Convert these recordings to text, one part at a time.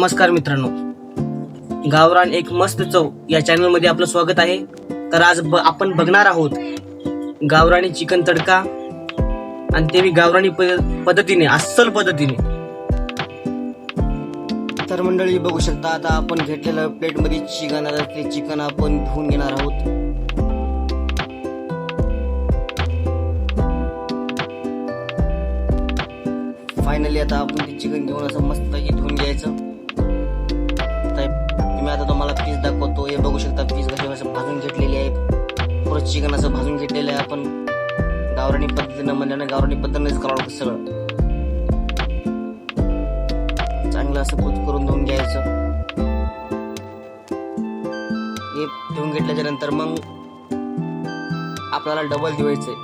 नमस्कार मित्रांनो. गावरान एक मस्त चव या चॅनलमध्ये आपलं स्वागत आहे. तर आज ब- आपण बघणार आहोत गावरानी चिकन तडका आणि ते मी गावरानी प- पद्धतीने अस्सल पद्धतीने. तर मंडळी बघू शकता आता आपण घेतलेलं प्लेटमध्ये चिकन ते चिकन आपण धुवून घेणार आहोत. फायनली आता आपण ते चिकन घेऊन असं मस्तपैकी धुवून घ्यायचं. आता तुम्हाला पीस दाखवतो. हे बघू शकता पीस कशी असं भाजून घेतलेली आहे पुरं चिकन असं भाजून घेतलेलं आहे आपण. गावरणी पद्धतीनं म्हणल्यानं गावरणी पद्धतीनेच करावं लागतं सगळं. चांगलं असं कुच करून धुवून घ्यायचं. हे धुवून घेतल्याच्या नंतर मग आपल्याला डबल धुवायचंय.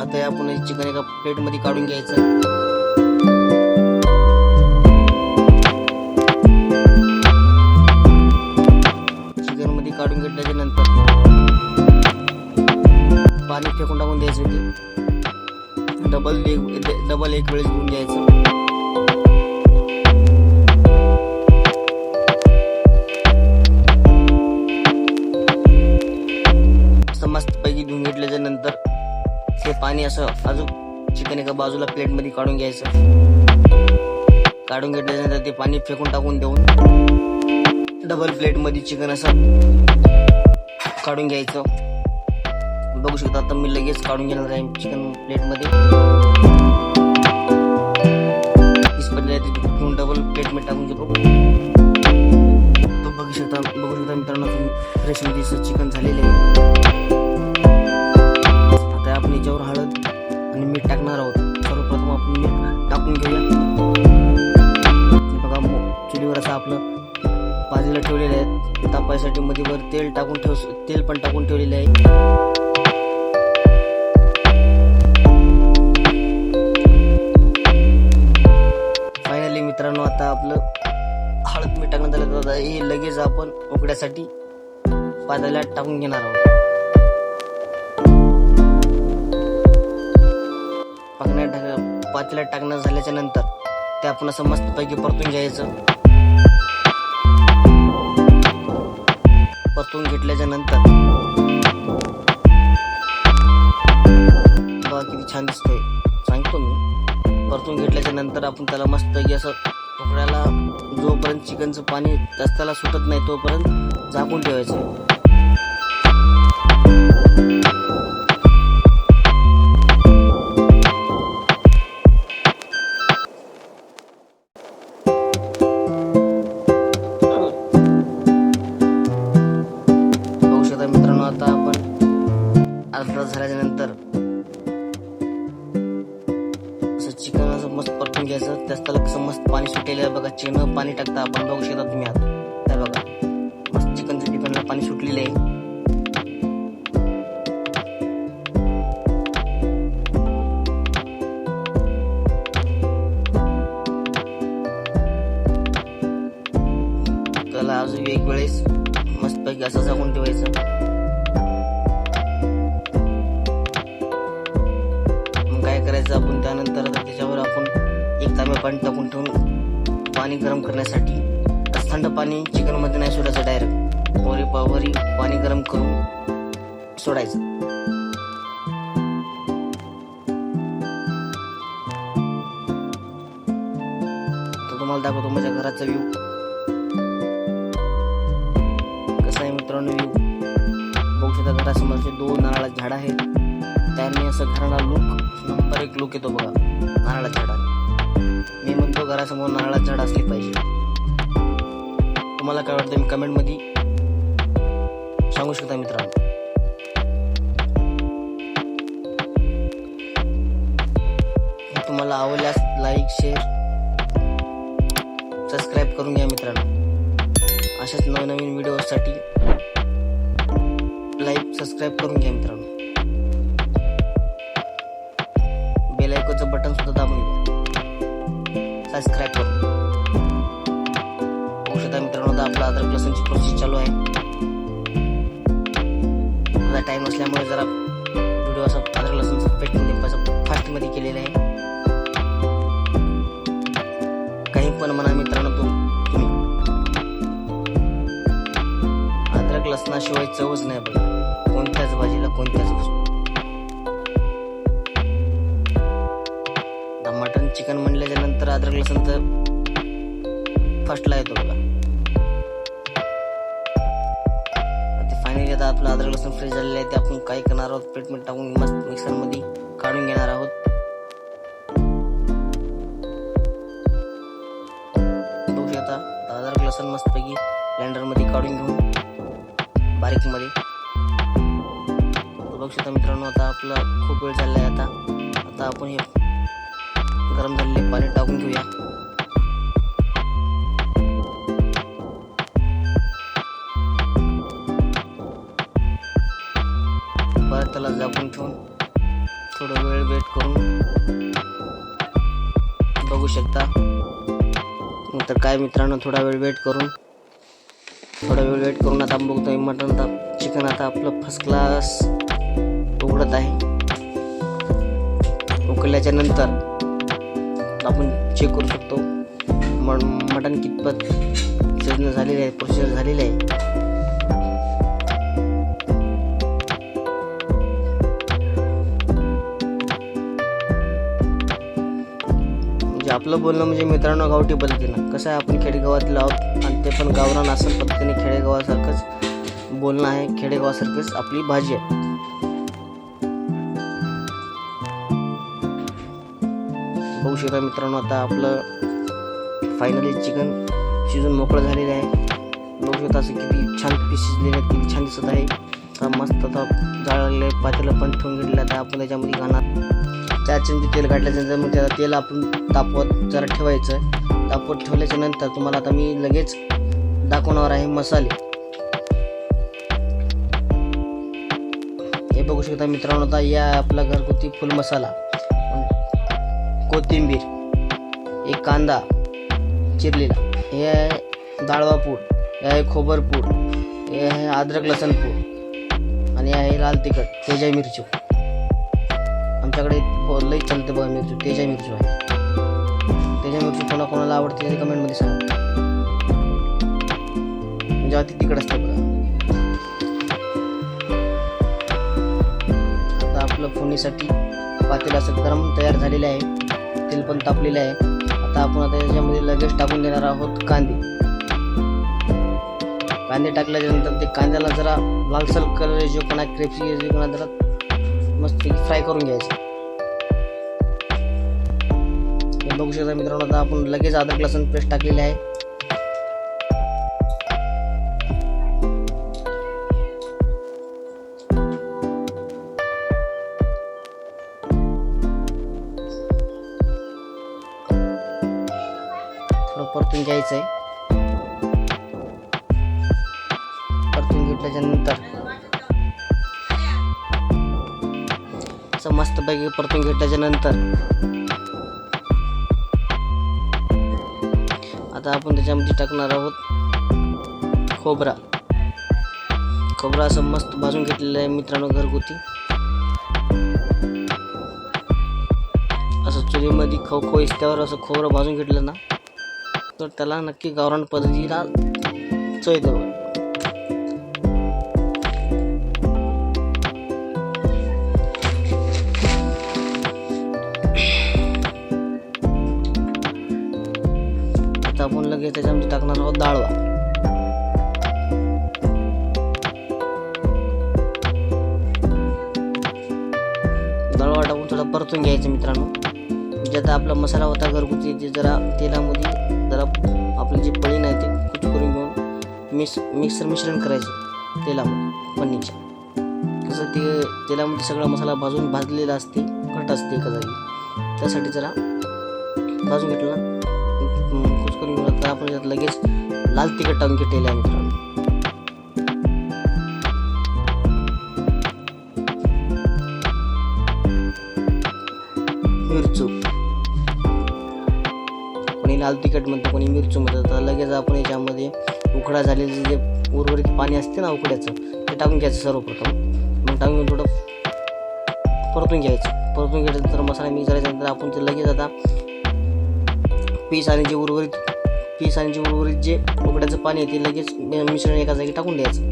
आता आपण चिकन एका प्लेटमध्ये काढून घ्यायचं. त्याच्यानंतर पाणी फेकून टाकून द्यायचं ते डबल एक डबल एक वेळेस घेऊन द्यायचं असं मस्तपैकी धुवून घेतल्याच्या नंतर ते पाणी असं अजून चिकन एका बाजूला प्लेटमध्ये काढून घ्यायचं. काढून घेतल्यानंतर ते पाणी फेकून टाकून देऊन डबल प्लेटमध्ये चिकन असं काढून घ्यायचं. बघू शकता आता मी लगेच काढून घेणार आहे चिकन प्लेटमध्ये हीच घेऊन डबल प्लेट टाकून घेतो. तो बघू शकता बघू शकता मित्रांनो फ्रेशमध्ये चिकन झालेलं आहे. आता आपण याच्यावर हळद आणि मीठ टाकणार आहोत. सर्वप्रथम आपण मीठ टाकून घेऊया. बघा चुलीवर असं आपलं बाजूला ठेवलेलं आहे. कापायसाठी मध्ये वर तेल टाकून ठेव तेल पण टाकून ठेवलेले आहे. फायनली मित्रांनो आता आपलं हळद मीठ टाकण्यात आलं तर हे लगेच आपण उकड्यासाठी पातेल्यात टाकून घेणार आहोत. पाकण्यात टाक पातेल्यात टाकणं झाल्याच्यानंतर ते आपण असं मस्तपैकी परतून घ्यायचं. परतून घेतल्याच्या नंतर बघा किती छान दिसतंय. सांगतो मी. परतून घेतल्याच्या नंतर आपण त्याला मस्तपैकी असं उकड्याला जोपर्यंत चिकनचं पाणी रस्त्याला सुटत नाही तोपर्यंत झाकून ठेवायचं. वेळेस मस्तपैकी असं झाकून ठेवायचं. मग काय करायचं आपण? त्यानंतर आता त्याच्यावर आपण एक तांबे पाणी टाकून ठेवून पाणी गरम करण्यासाठी थंड पाणी चिकनमध्ये नाही सोडायचं डायरेक्ट वरी पावरी पाणी गरम करून सोडायचं. तुम्हाला दाखवतो माझ्या घराचा व्ह्यू मित्रांनो बघू शकता घरासमोरचे दोन नारळाचे झाड आहेत. त्यांनी असं घराला लुक नंबर एक लुक येतो बघा नारळाच्या झाडाने. मी म्हणतो घरासमोर नारळाचं झाड असले पाहिजे. तुम्हाला काय वाटतं मी कमेंटमध्ये सांगू शकता मित्रांनो? तुम्हाला आवडल्यास लाईक शेअर सबस्क्राईब करून घ्या मित्रांनो. अशाच नवनवीन व्हिडिओसाठी सबस्क्राईब करून घ्या मित्रांनो. बेल आयकॉनचं बटन सुद्धा दाबून घ्या. सबस्क्राईब करून. औषधा मित्रांनो आपला अदरक लसूणची प्रोसेस चालू आहे. टाईम असल्यामुळे जरा व्हिडिओ असा अदरक लसूणचं पेटून फास्टमध्ये केलेलं आहे. काही पण म्हणा मित्रांनो तू अद्रक लसणाशिवाय चवच नाही बघा. कोणत्याच भाजीला कोणत्याच वस्तू. मटन चिकन म्हणल्याच्या नंतर अद्रक लसूण तर फर्स्टला येतो बघा. ते फायनली आता आपलं अद्रक लसूण फ्रेश झालेलं आहे ते आपण काय करणार आहोत? प्लेट टाकून मस्त मिक्सरमध्ये काढून घेणार आहोत. अद्रक लसूण मस्तपैकी ब्लेंडरमध्ये काढून घेऊन बारीकमध्ये बघू शकता मित्रांनो आता आपला खूप वेळ झाला आहे आता. आता आपण हे गरम झालेले पाणी टाकून घेऊया. परत त्याला झाकून ठेवून थोडं वेळ वेट करून बघू शकता. नंतर काय मित्रांनो थोडा वेळ वेट करून थोडा वेळ वेट करून आता बघतोय मटन आता चिकन आता आपलं फर्स्ट क्लास उघडत आहे. उकळल्याच्या नंतर आपण चेक करू शकतो. म मटण कितपत शिजणं झालेलं आहे प्रोसेस झालेलं आहे. म्हणजे आपलं बोलणं म्हणजे मित्रांनो गावठी पद्धतीनं. कसं आहे आपण खेडेगावातलं आहोत आणि ते पण गावरान असं पद्धतीने खेडेगावासारखंच बोलणं आहे. खेडेगावासारखंच आपली भाजी आहे. बघू शकता मित्रांनो आता आपलं फायनली चिकन शिजून मोकळं झालेलं आहे. बघू शकता असं किती छान पीस शिजलेले आहेत किती छान दिसत आहे. आता मस्त आता जाळले पातेलं पण ठेवून घेतलं आता आपण त्याच्यामध्ये घालणार चार चमचे तेल घातल्याच्यानंतर मग त्याला तेल आपण तापवत जरा ठेवायचं. तापवत ठेवल्याच्या नंतर तुम्हाला आता मी लगेच दाखवणार आहे मसाले. हे बघू शकता मित्रांनो आता या आपला घरगुती फुल मसाला. कोथिंबीर एक कांदा चिरलेला. हे आहे दाळवा पूड हे आहे खोबर पूड हे आहे अद्रक लसण पूड आणि हे आहे लाल तिखट तेजा मिरची. आमच्याकडे लई चालतं बघा मिरची तेजा मिरची आहे तेजा मिरची कोणा कोणाला आवडते ते कमेंटमध्ये सांगा. म्हणजे अति तिखट असते बघा. आता आपलं फोडणीसाठी पातेलं असं गरम तयार झालेलं आहे. तेल पण तापलेलं आहे. आता आपण आता याच्यामध्ये लगेच टाकून देणार आहोत कांदे. कांदे टाकल्याच्यानंतर ते कांद्याला जरा लालसर कलर जो आहे क्रेप्सी जो पण जरा मस्त फ्राय करून घ्यायचं. हे बघू शकता मित्रांनो आता आपण लगेच अद्रक लसूण पेस्ट टाकलेली आहे. परतून घ्यायचं आहे परतून घेतल्याच्या नंतर असं मस्तपैकी परतून घेतल्याच्या नंतर आता आपण त्याच्यामध्ये टाकणार आहोत खोबरा. खोबरा असं मस्त भाजून घेतलेलं आहे मित्रांनो घरगुती. असं चुलीमध्ये खो खो इस्त्यावर असं खोबरं भाजून घेतलं ना तर त्याला नक्की गावरान पदजीला चव देऊ. आता आपण लगेच त्याच्यामध्ये टाकणार आहोत डाळवा दळवा टाकून थोडा परतून घ्यायचं मित्रांनो. म्हणजे आता आपला मसाला होता घरगुती ते जरा तेलामध्ये जरा आपली जी पळी नाही ते कुच करून घेऊन मिक्स मिक्सर मिश्रण करायचं तेलामध्ये पनीरच्या कसं ते तेलामध्ये सगळा मसाला भाजून भाजलेला असते घट असते एका जागी त्यासाठी जरा भाजून घेतला ना कुच करून घेऊन तर आपण त्यात लगेच लाल तिखट टाकून घेतलेलं आहे मित्रांनो मिरचू. लाल तिखट म्हणतो कोणी मिरची म्हणतो तर लगेच आपण याच्यामध्ये उकडा झालेलं जे उर्वरित पाणी असते ना उकड्याचं ते टाकून घ्यायचं सर्वप्रथम. मग टाकून घेऊन थोडं परतून घ्यायचं. परतून घ्यायचं तर मसाला मिक्स झाल्यानंतर आपण ते लगेच आता पीस आणि जे उर्वरित पीस आणि जे उर्वरित जे उकड्याचं पाणी आहे ते लगेच मिश्रण एका जागी टाकून द्यायचं.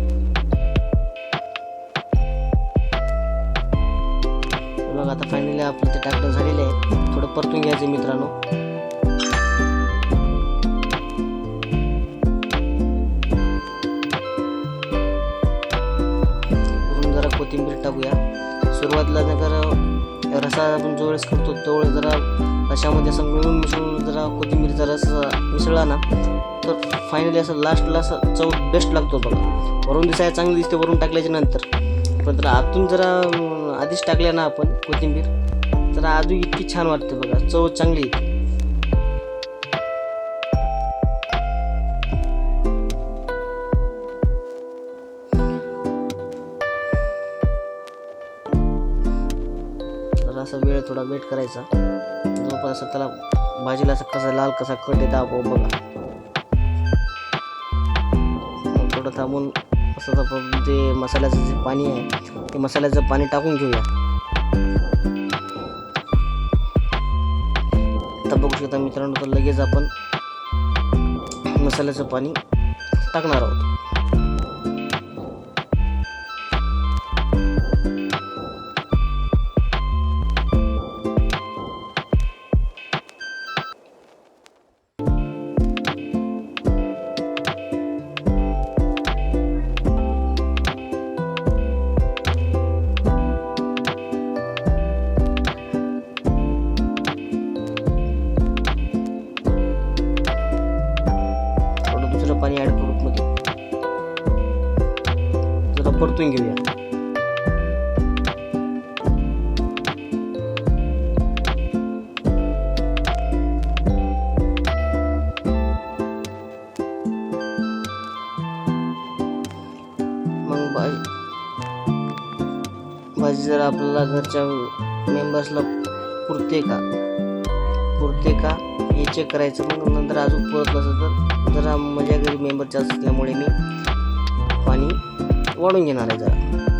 मग आता फायनली आपलं ते टाकलं झालेलं आहे. थोडं परतून घ्यायचं मित्रांनो. सुरुवातीला रसा आपण जो वेळेस करतो तो जरा रशामध्ये असं मिळून मिसळून जरा कोथिंबीरचा रस मिसळला ना तर फायनली असं लास्टला असं चव बेस्ट लागतो बघा. वरून दिसायला चांगली दिसते वरून टाकल्याच्या नंतर. पण तर आतून जरा आधीच टाकल्या ना आपण कोथिंबीर तर अजून इतकी छान वाटते बघा. चव चांगली. येते असं वेळ थोडा वेट करायचा. जोपर्यंत असं त्याला भाजीला असं कसा लाल कसा कट येत आपोआप बघा. मग थोडं थांबून असं ते मसाल्याचं जे पाणी आहे ते मसाल्याचं पाणी टाकून घेऊया. आता बघू शकता मित्रांनो तर लगेच आपण मसाल्याचं पाणी टाकणार आहोत. जर आपल्याला घरच्या मेंबर्सला पुरते का? पुरते का? हे चेक करायचं. मग नंतर अजून पुरत नसेल तर जरा माझ्या घरी मेंबर जास्त असल्यामुळे मी पाणी वाढून घेणार आहे जरा.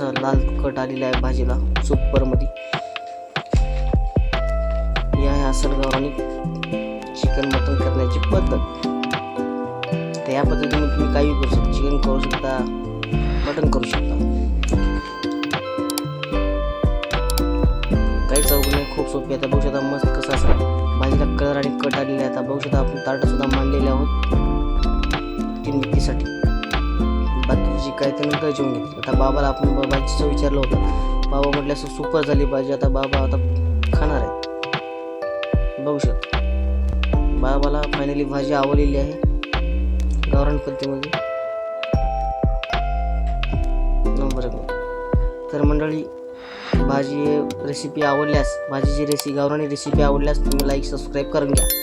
असा लाल कट आलेला आहे भाजीला सुपरमध्ये या ह्या असलगाव आणि चिकन मटन करण्याची पद्धत. तर या पद्धतीने तुम्ही काही करू शकता चिकन करू शकता मटन करू शकता. काही चौक नाही खूप सोपी आहे. आता बघू शकता मस्त कसं असा भाजीला कलर आणि कट आलेला आहे. आता बघू शकता आपण ताटं सुद्धा मांडलेले आहोत. तीन व्यक्तीसाठी जी काय ते गजवून घेतली. आता बाबाला आपण ब- भाजीचं विचारलं होतं. बाबा म्हटलं असं सुपर झाली पाहिजे आता बाबा आता खाणार आहे बघू शकतो. बाबाला फायनली भाजी आवडलेली आहे. गावरान पद्धतीमध्ये. नंबर तर मंडळी भाजी रेसिपी आवडल्यास भाजीची रेसिपी गावरानी रेसिपी आवडल्यास तुम्ही लाईक सबस्क्राईब करून घ्या.